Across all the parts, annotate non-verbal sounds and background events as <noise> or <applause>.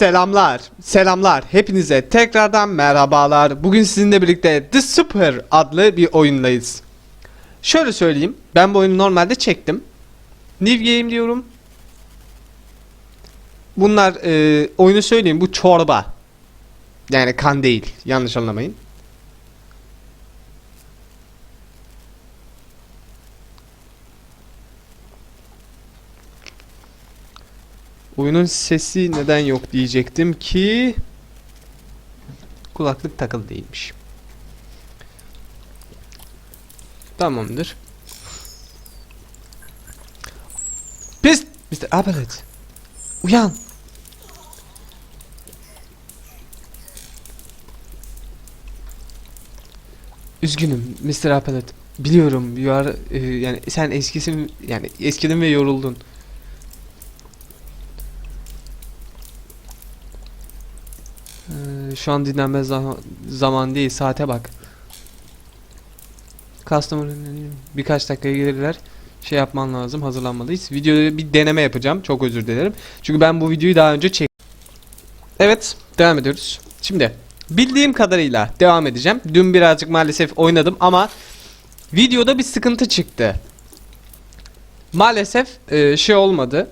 Selamlar, selamlar. Hepinize tekrardan merhabalar. Bugün sizinle birlikte The Super adlı bir oyundayız. Şöyle söyleyeyim, ben bu oyunu normalde çektim. New Game diyorum. Bunlar, e, oyunu söyleyeyim, bu çorba. Yani kan değil, yanlış anlamayın. Oyunun sesi neden yok diyecektim ki kulaklık takılı değilmiş. Tamamdır. Pis Mr. Abelet. Uyan. Üzgünüm Mr. Apelet. Biliyorum you are, e, yani sen eskisin yani eskidin ve yoruldun. Ee, şu an dinlenme zaman, zaman değil saate bak. Customer birkaç dakikaya gelirler. Şey yapman lazım hazırlanmalıyız. Videoda bir deneme yapacağım. Çok özür dilerim. Çünkü ben bu videoyu daha önce çek. Evet devam ediyoruz. Şimdi bildiğim kadarıyla devam edeceğim. Dün birazcık maalesef oynadım ama videoda bir sıkıntı çıktı. Maalesef e, şey olmadı.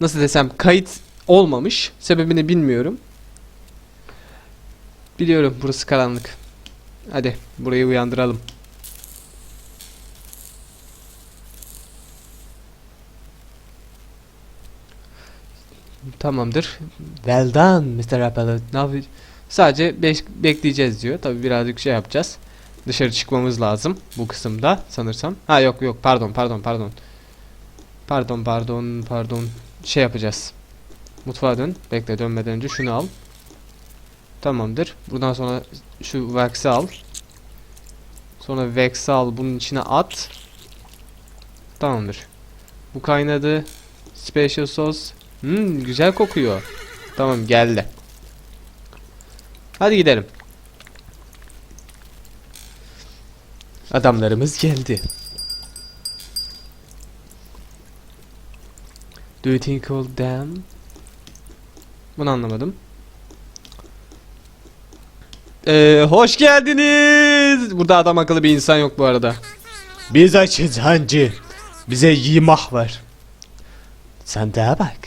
Nasıl desem kayıt olmamış. Sebebini bilmiyorum. Biliyorum burası karanlık. Hadi burayı uyandıralım. Tamamdır. Well done Mr. Appleton. Ne yapı- Sadece bekleyeceğiz diyor. Tabi birazcık şey yapacağız. Dışarı çıkmamız lazım bu kısımda sanırsam. Ha yok yok pardon pardon pardon. Pardon pardon pardon. Şey yapacağız. Mutfağa dön. Bekle dönmeden önce şunu al. Tamamdır. Buradan sonra şu wax'ı al. Sonra wax'ı al bunun içine at. Tamamdır. Bu kaynadı. Special sauce. Hmm, güzel kokuyor. Tamam geldi. Hadi gidelim. Adamlarımız geldi. Do you think all them? Bunu anlamadım. Ee, hoş geldiniz. Burada adam akıllı bir insan yok bu arada. Biz açız hancı. Bize yimah var. Sen daha bak.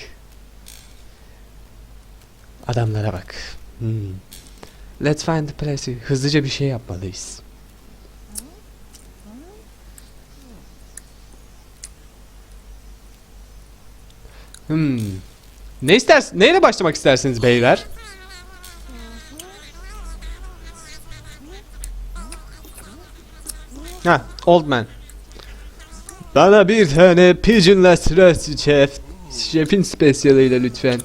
Adamlara bak. Hmm. Let's find the place. Hızlıca bir şey yapmalıyız. Hmm. Ne istersin? Neyle başlamak istersiniz beyler? Ha, old man. Bana bir tane pigeonless roast chef. Şefin spesiyalıyla lütfen.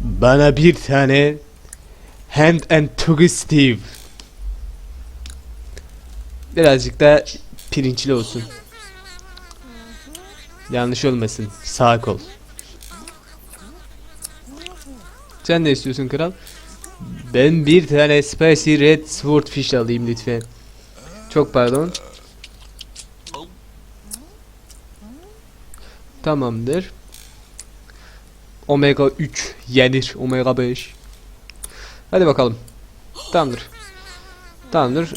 Bana bir tane hand and togi Steve. Birazcık da pirinçli olsun. Yanlış olmasın. Sağ kol. Sen ne istiyorsun kral? Ben bir tane spicy red swordfish alayım lütfen. Çok pardon. Tamamdır. Omega 3 yenir. Omega 5. Hadi bakalım. Tamamdır. Tamamdır.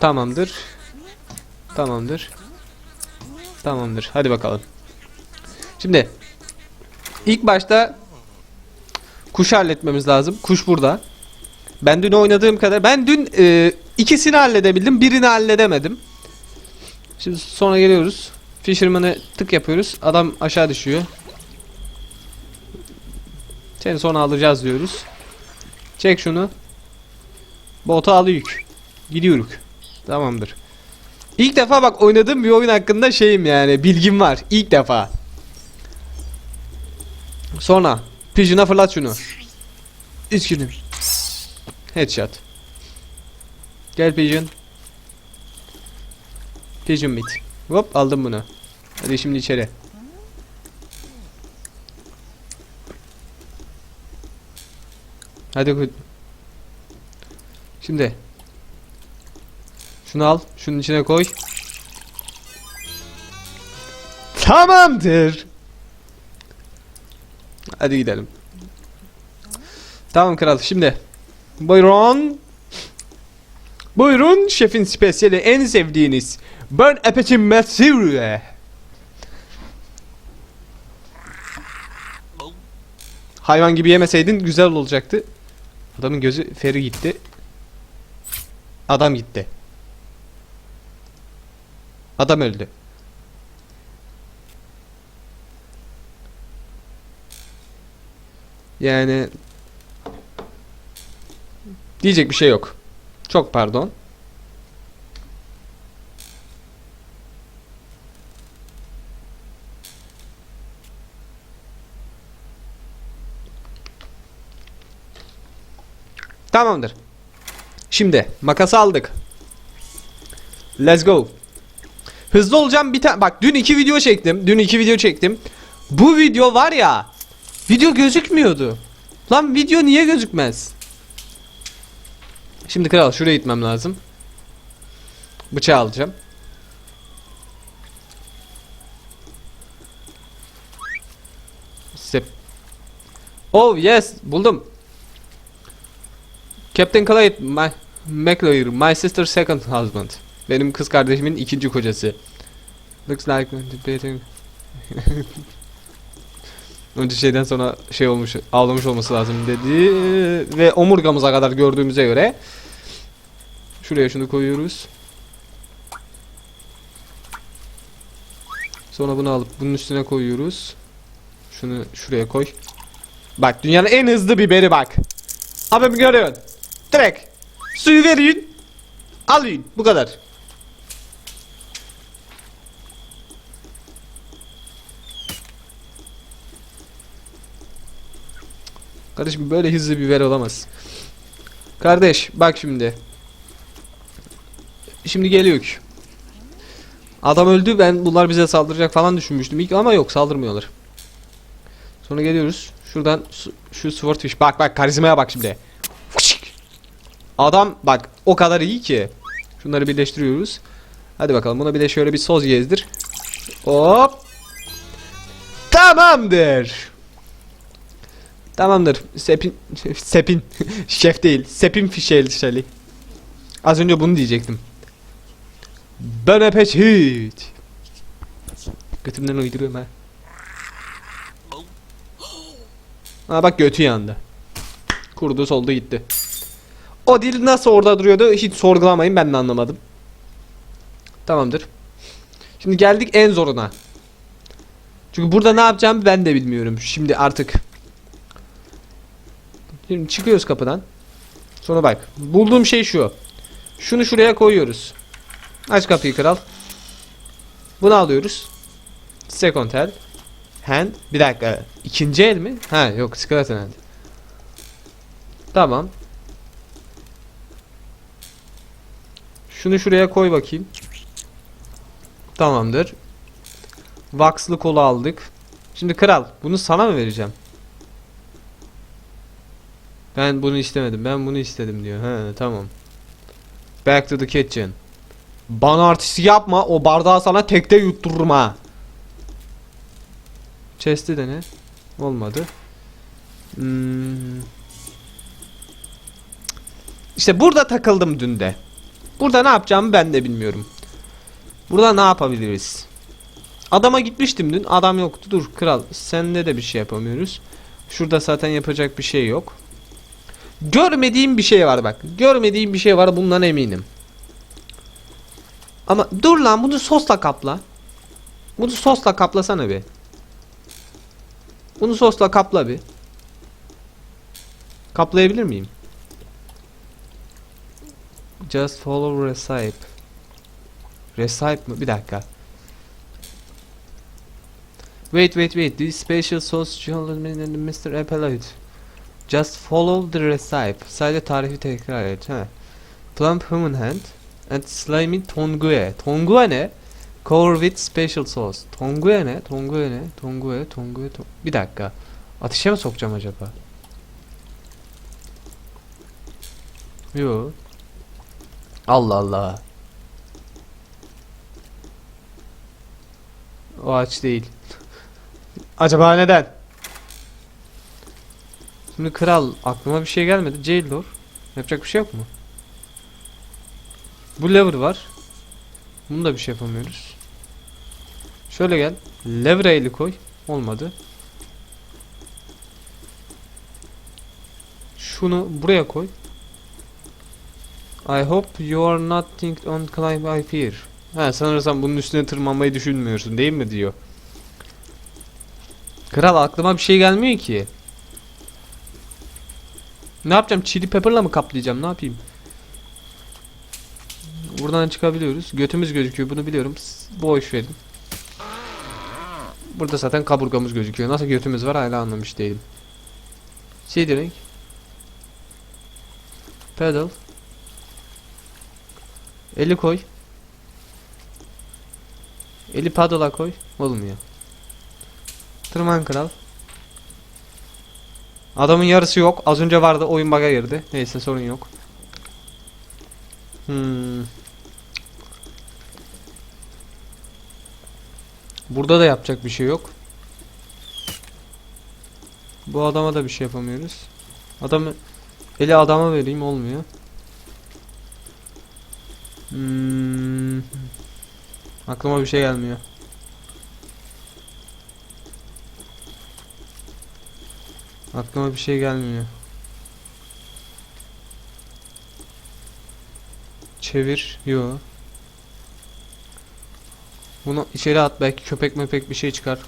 Tamamdır. Tamamdır. Tamamdır. Hadi bakalım. Şimdi ilk başta kuşu halletmemiz lazım. Kuş burada. Ben dün oynadığım kadar ben dün e, ikisini halledebildim. Birini halledemedim. Şimdi sonra geliyoruz. Fisherman'ı tık yapıyoruz. Adam aşağı düşüyor. Seni sonra alacağız diyoruz. Çek şunu. Bota al yük. Gidiyoruz. Tamamdır. İlk defa bak oynadığım bir oyun hakkında şeyim yani bilgim var. İlk defa. Sonra Pigeon'a fırlat şunu. Üzgünüm. Headshot. Gel Pigeon. Pigeon meat. Hop aldım bunu. Hadi şimdi içeri. Hadi Şimdi. Şunu al. Şunun içine koy. Tamamdır. Hadi gidelim. Tamam kral şimdi. Buyurun. Buyurun şefin spesiyeli en sevdiğiniz Burn Appetit Massive. Hayvan gibi yemeseydin güzel olacaktı. Adamın gözü feri gitti. Adam gitti. Adam öldü. Yani diyecek bir şey yok. Çok pardon. Tamamdır. Şimdi makası aldık. Let's go. Hızlı olacağım bir tane. Bak dün iki video çektim. Dün iki video çektim. Bu video var ya. Video gözükmüyordu. Lan video niye gözükmez? Şimdi kral şuraya gitmem lazım. Bıçağı alacağım. Sep. Oh yes buldum. Captain Clyde my McLeod, my sister's second husband. Benim kız kardeşimin ikinci kocası. Looks like debating. <laughs> Önce şeyden sonra şey olmuş, ağlamış olması lazım dedi ve omurgamıza kadar gördüğümüze göre şuraya şunu koyuyoruz. Sonra bunu alıp bunun üstüne koyuyoruz. Şunu şuraya koy. Bak dünyanın en hızlı biberi bak. Abi görüyorsun. Direkt suyu verin. Alın. Bu kadar. Kardeşim böyle hızlı biber olamaz. Kardeş bak şimdi. Şimdi geliyor. Adam öldü ben bunlar bize saldıracak falan düşünmüştüm ilk ama yok saldırmıyorlar. Sonra geliyoruz. Şuradan şu swordfish bak bak karizmaya bak şimdi. Adam bak o kadar iyi ki. Şunları birleştiriyoruz. Hadi bakalım buna bir de şöyle bir soz gezdir. Hop. Tamamdır. Tamamdır. Sepin Sepin şef değil. Sepin fişeli şeli. Az önce bunu diyecektim. Ben apetit. Götümden uyduruyorum ha. Ha bak götü yandı. Kurdu soldu gitti. O dil nasıl orada duruyordu hiç sorgulamayın ben de anlamadım. Tamamdır. Şimdi geldik en zoruna. Çünkü burada ne yapacağımı ben de bilmiyorum. Şimdi artık Şimdi çıkıyoruz kapıdan. Sonra bak. Bulduğum şey şu. Şunu şuraya koyuyoruz. Aç kapıyı kral. Bunu alıyoruz. Second hand. Hand. Bir dakika. İkinci el mi? Ha yok. Skeleton hand. Tamam. Şunu şuraya koy bakayım. Tamamdır. Waxlı kolu aldık. Şimdi kral bunu sana mı vereceğim? Ben bunu istemedim. Ben bunu istedim diyor. He tamam. Back to the kitchen. Bana artisti yapma. O bardağı sana tekte yuttururum ha. Chest'i de ne? Olmadı. Hmm. İşte burada takıldım dün de. Burada ne yapacağımı ben de bilmiyorum. Burada ne yapabiliriz? Adama gitmiştim dün. Adam yoktu. Dur kral. Sende de bir şey yapamıyoruz. Şurada zaten yapacak bir şey yok. Görmediğim bir şey var bak. Görmediğim bir şey var bundan eminim. Ama dur lan bunu sosla kapla. Bunu sosla kaplasana bir. Bunu sosla kapla bir. Kaplayabilir miyim? Just follow recipe. Recipe mı? Bir dakika. Wait wait wait. This special sauce Mr. Appellate. Just follow the recipe. Sadece tarifi tekrar et. Ha. Plump human hand and slimy tongue. Tongue ne? Cover with special sauce. Tongue ne? Tongue ne? Tongue, tongue, tongue. Bir dakika. Ateşe mi sokacağım acaba? Yo. Allah Allah. O aç değil. Acaba neden? Şimdi kral aklıma bir şey gelmedi. Jailor. Yapacak bir şey yok mu? Bu lever var. Bunu da bir şey yapamıyoruz. Şöyle gel. Lever'e eli koy. Olmadı. Şunu buraya koy. I hope you are not think on climb up here. Ha sanırsam bunun üstüne tırmanmayı düşünmüyorsun değil mi diyor. Kral aklıma bir şey gelmiyor ki. Ne yapacağım? Chili pepper'la mı kaplayacağım? Ne yapayım? Buradan çıkabiliyoruz. Götümüz gözüküyor. Bunu biliyorum. Boş verin. Burada zaten kaburgamız gözüküyor. Nasıl götümüz var hala anlamış değilim. Şey direkt. Pedal. Eli koy. Eli paddle'a koy. Olmuyor. Tırman kral. Adamın yarısı yok. Az önce vardı. Oyun bug'a girdi. Neyse sorun yok. Hmm. Burada da yapacak bir şey yok. Bu adama da bir şey yapamıyoruz. Adamı eli adama vereyim olmuyor. Hmm. Aklıma bir şey gelmiyor. Aklıma bir şey gelmiyor. Çevir. Yo. Bunu içeri at belki köpek mepek bir şey çıkar.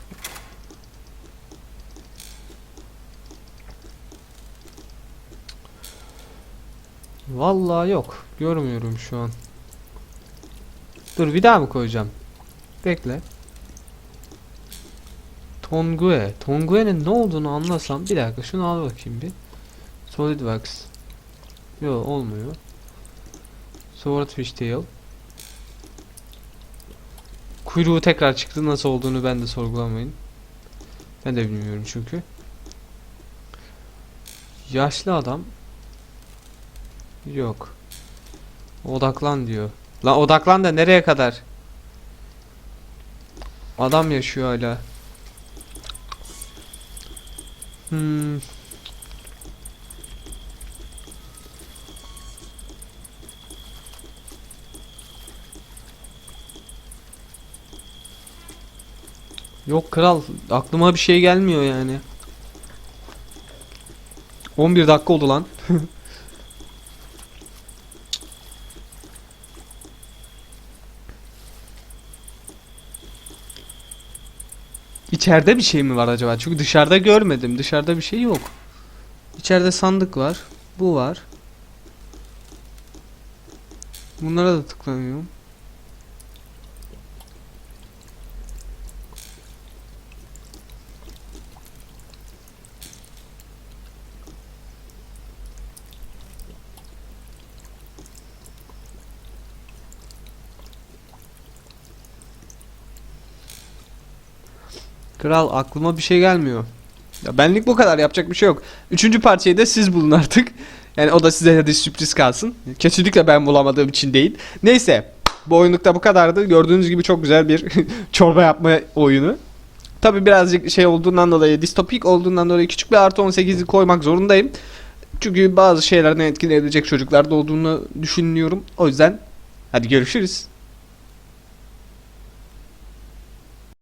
Vallahi yok. Görmüyorum şu an. Dur bir daha mı koyacağım? Bekle. Tongue. Tongue'nin ne olduğunu anlasam bir dakika şunu al bakayım bir. Solidworks. Yo olmuyor. Swordfish Tail. Kuyruğu tekrar çıktı nasıl olduğunu ben de sorgulamayın. Ben de bilmiyorum çünkü. Yaşlı adam. Yok. Odaklan diyor. Lan odaklan da nereye kadar? Adam yaşıyor hala. Hmm. Yok kral aklıma bir şey gelmiyor yani. 11 dakika oldu lan. <laughs> İçeride bir şey mi var acaba? Çünkü dışarıda görmedim. Dışarıda bir şey yok. İçeride sandık var. Bu var. Bunlara da tıklamıyorum. Kral aklıma bir şey gelmiyor. Ya benlik bu kadar yapacak bir şey yok. Üçüncü parçayı da siz bulun artık. Yani o da size hadi sürpriz kalsın. Kesinlikle ben bulamadığım için değil. Neyse. Bu oyunlukta bu kadardı. Gördüğünüz gibi çok güzel bir <laughs> çorba yapma oyunu. Tabi birazcık şey olduğundan dolayı distopik olduğundan dolayı küçük bir artı 18'i koymak zorundayım. Çünkü bazı şeylerden etkileyebilecek çocuklarda olduğunu düşünüyorum. O yüzden hadi görüşürüz.